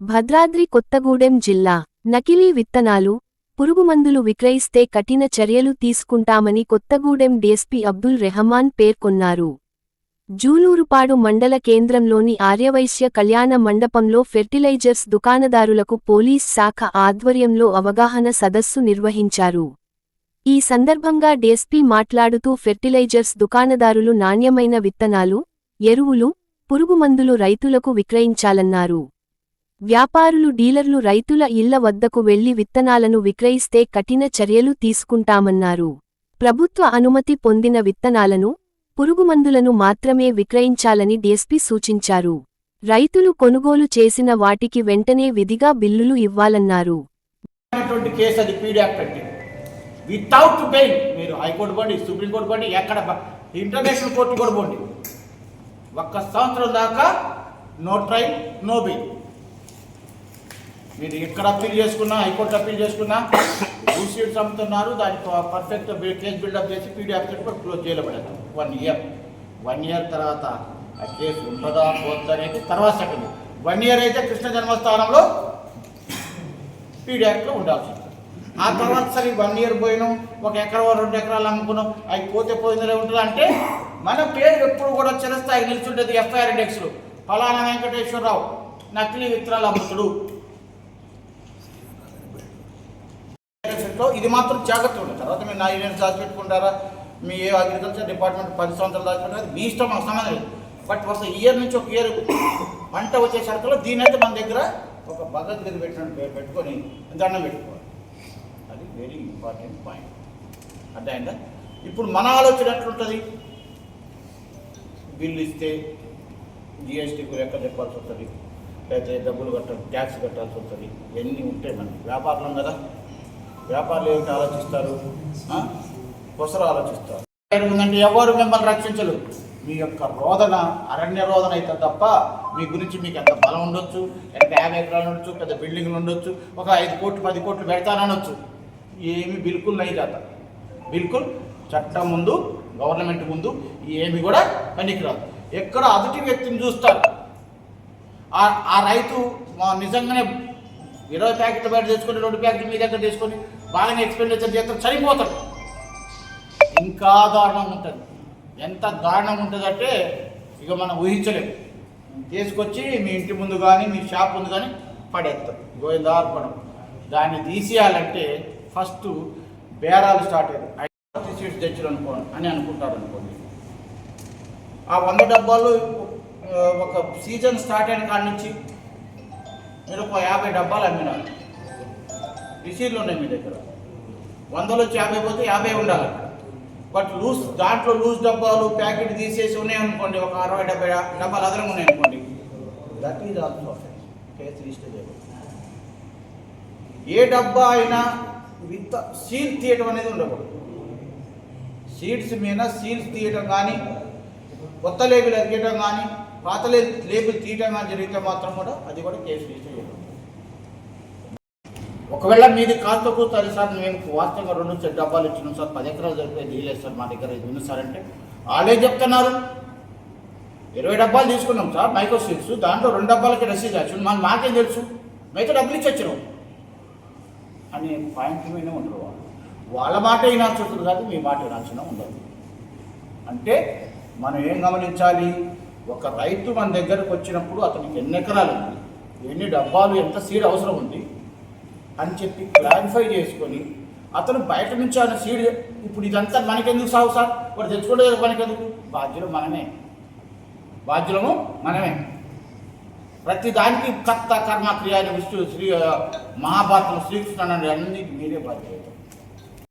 భద్రాద్రి కొత్తగూడెం జిల్లా నకిలీ విత్తనాలు పురుగుమందులు విక్రయిస్తే కఠిన చర్యలు తీసుకుంటామని కొత్తగూడెం డీఎస్పీ అబ్దుల్ రెహమాన్ పేర్కొన్నారు. జూలూరుపాడు మండల కేంద్రంలోని ఆర్యవైశ్య కళ్యాణ మండపంలో ఫెర్టిలైజర్స్ దుకాణదారులకు పోలీస్ శాఖ ఆధ్వర్యంలో అవగాహన సదస్సు నిర్వహించారు. ఈ సందర్భంగా డీఎస్పీ మాట్లాడుతూ ఫెర్టిలైజర్స్ దుకాణదారులు నాణ్యమైన విత్తనాలు ఎరువులు పురుగుమందులు రైతులకు విక్రయించాలన్నారు. వ్యాపారులు డీలర్లు రైతుల ఇళ్ళ వద్దకు వెళ్ళి విత్తనాలను విక్రయిస్తే కఠిన చర్యలు తీసుకుంటామన్నారు. ప్రభుత్వ అనుమతి పొందిన విత్తనాలను పురుగుమందులను మాత్రమే విక్రయించాలని డీఎస్పీ సూచించారు. రైతులు కొనుగోలు చేసిన వాటికి వెంటనే విధిగా బిల్లులు ఇవ్వాలన్నారు. వితౌట్ బెయిల్ మీరు హైకోర్టు పోండి సుప్రీంకోర్టు పోండి ఎక్కడ ఇంటర్నేషనల్ కోర్టు కూడా పోండి. ఒక్క సంవత్సరం దాకా నో ట్రైల్ నో బెయిల్. మీరు ఎక్కడ అప్పీల్ చేసుకున్నా హైకోర్టు అప్పీల్ చేసుకున్నా సీట్స్ అమ్ముతున్నారు దానికి పర్ఫెక్ట్ కేసు బిల్డప్ చేసి పీడీ కూడా క్లోజ్ చేయబడదు వన్ ఇయర్ వన్ ఇయర్ తర్వాత ఆ కేసు ఉంటుందా పోతుందా అనేది తర్వాత సెకండ్ వన్ ఇయర్ అయితే కృష్ణ జన్మస్థానంలో పీడియాక్లో ఉండాల్సి ఆ తర్వాత సరే వన్ ఇయర్ పోయినాం ఒక ఎకరం రెండు ఎకరాలు అమ్ముకున్నాం అవి పోతే పోయిందలే ఉంటుంది అంటే మన పేరు ఎప్పుడు కూడా చిరస్థాయి నిల్చుంటుంది ఎఫ్ఐఆర్ ఇండెక్స్లో ఫలానా వెంకటేశ్వరరావు నకిలీ విత్తనాలు అమ్ముతుడు. లో ఇది మాత్రం జాగ్రత్త ఉండదు తర్వాత మీరు నా యూనియన్స్ దాచిపెట్టుకుంటారా? మీ ఏ అగ్రికల్చర్ డిపార్ట్మెంట్ పది సంవత్సరాలు దాచిపెట్టారు మీ ఇష్టం మాకు సంబంధం లేదు. బట్ ఫస్ట్ ఇయర్ నుంచి ఒక ఇయర్ పంట వచ్చే సరుకులో దీని అయితే మన దగ్గర ఒక భగవద్గీత పెట్టినట్టు పేరు పెట్టుకొని దండం పెట్టుకోవాలి. అది వెరీ ఇంపార్టెంట్ పాయింట్ అర్థమైందా? ఇప్పుడు మన ఆలోచన ఎట్లుంటుంది? బిల్లు ఇస్తే జిఎస్టీకి లెక్క చెప్పాల్సి వస్తుంది. లేకపోతే డబ్బులు కట్టాలి ట్యాక్స్ కట్టాల్సి వస్తుంది. ఇవన్నీ ఉంటాయి మనకి వ్యాపారం కదా? వ్యాపారులు ఏమిటి ఆలోచిస్తారు? కొసరు ఆలోచిస్తారు. ఉందంటే ఎవరు మిమ్మల్ని రక్షించరు? మీ యొక్క రోదన అరణ్య రోదన అయితే తప్ప మీ గురించి మీకు ఎంత బలం ఉండొచ్చు ఎంత యాభై ఎకరాలు ఉండొచ్చు పెద్ద బిల్డింగ్లు ఉండొచ్చు ఒక ఐదు కోట్లు పది కోట్లు పెడతానొచ్చు ఏమి బిల్కుల్ నై కాత బిల్కుల్ చట్టం ముందు గవర్నమెంట్ ముందు ఏమి కూడా పనికిరాదు. ఎక్కడ అదుటి వ్యక్తిని చూస్తారు. ఆ- ఆ రైతు మా నిజంగానే ఇరవై ప్యాకెట్లు బయట తెచ్చుకొని రెండు ప్యాకెట్లు మీ దగ్గర తీసుకొని బాగానే ఎక్స్పెండిచర్ చేస్తారు చనిపోతాడు ఇంకా దారుణం ఉంటుంది. ఎంత దారుణం ఉంటుందంటే ఇక మనం ఊహించలేము తీసుకొచ్చి మీ ఇంటి ముందు కానీ మీ షాప్ ముందు కానీ పడేస్తారు గోవిందార్పణం దాన్ని తీసేయాలంటే ఫస్ట్ బేరాలు స్టార్ట్ అయ్యాయి. సీట్స్ తెచ్చారు అనుకోండి అని అనుకుంటారు అనుకోండి ఆ వంద డబ్బాలు ఒక సీజన్ స్టార్ట్ అయిన కాడి నుంచి మీరు ఒక యాభై డబ్బాలు అమ్మినారు. రిసీవ్లు ఉన్నాయి మీ దగ్గర. వందలు వచ్చి యాభై పోతే యాభై ఉండాలి. బట్ లూజ్ దాంట్లో లూజ్ డబ్బాలు ప్యాకెట్ తీసేసి ఉన్నాయి అనుకోండి ఒక అరవై డెబ్బై డబ్బాలు అదనంగా ఉన్నాయి అనుకోండి. That is also case register చేయబడుతుంది ఏ డబ్బా అయినా విత్ సీల్ తీయటం అనేది ఉండకూడదు. సీడ్స్ మీద సీల్స్ తీయటం కానీ కొత్త లేబుల్ అరిగేయటం కానీ పాత లేబుల్ తీయటం కానీ జరిగితే మాత్రం కూడా అది కూడా కేసు రిజిస్టర్ చేయడం ఒకవేళ మీది కాస్త కూర్చొని సార్ మేము వాస్తవంగా రెండు సెట్ డబ్బాలు ఇచ్చినాం సార్ పది ఎకరాలు జరిపే డీలేదు సార్ మా దగ్గర ఇది ఉంది సార్ అంటే వాళ్ళే చెప్తున్నారు. ఇరవై డబ్బాలు తీసుకున్నాం సార్ మైక్రో సీట్స్ దాంట్లో రెండు డబ్బాలకి రసీదు వచ్చింది మన మాకేం తెలుసు? మిగతా డబ్బులు ఇచ్చి అని పాయింట్ మీద ఉండరు వాళ్ళు. వాళ్ళ మాట వినాల్సి ఉంటుంది కాదు మీ మాట వినాల్సిన ఉండదు. అంటే మనం ఏం గమనించాలి? ఒక రైతు మన దగ్గరకు వచ్చినప్పుడు అతనికి ఎన్ని ఎకరాలు ఉంది? ఎన్ని డబ్బాలు? ఎంత సీడ్ అవసరం ఉంది? అని చెప్పి క్లారిఫై చేసుకొని అతను బయట నుంచి ఆయన సీడ్ ఇప్పుడు ఇదంతా మనకెందుకు సాగు సార్? వాడు తెచ్చుకుంటే మనకెందుకు? బాధ్యులు మనమే. బాధ్యులము మనమే. ప్రతి దానికి కర్త కర్మ క్రియ అని విష్ణు శ్రీ మహాభారతం శ్రీకృష్ణుడు అన్ని మీరే బాధ్యత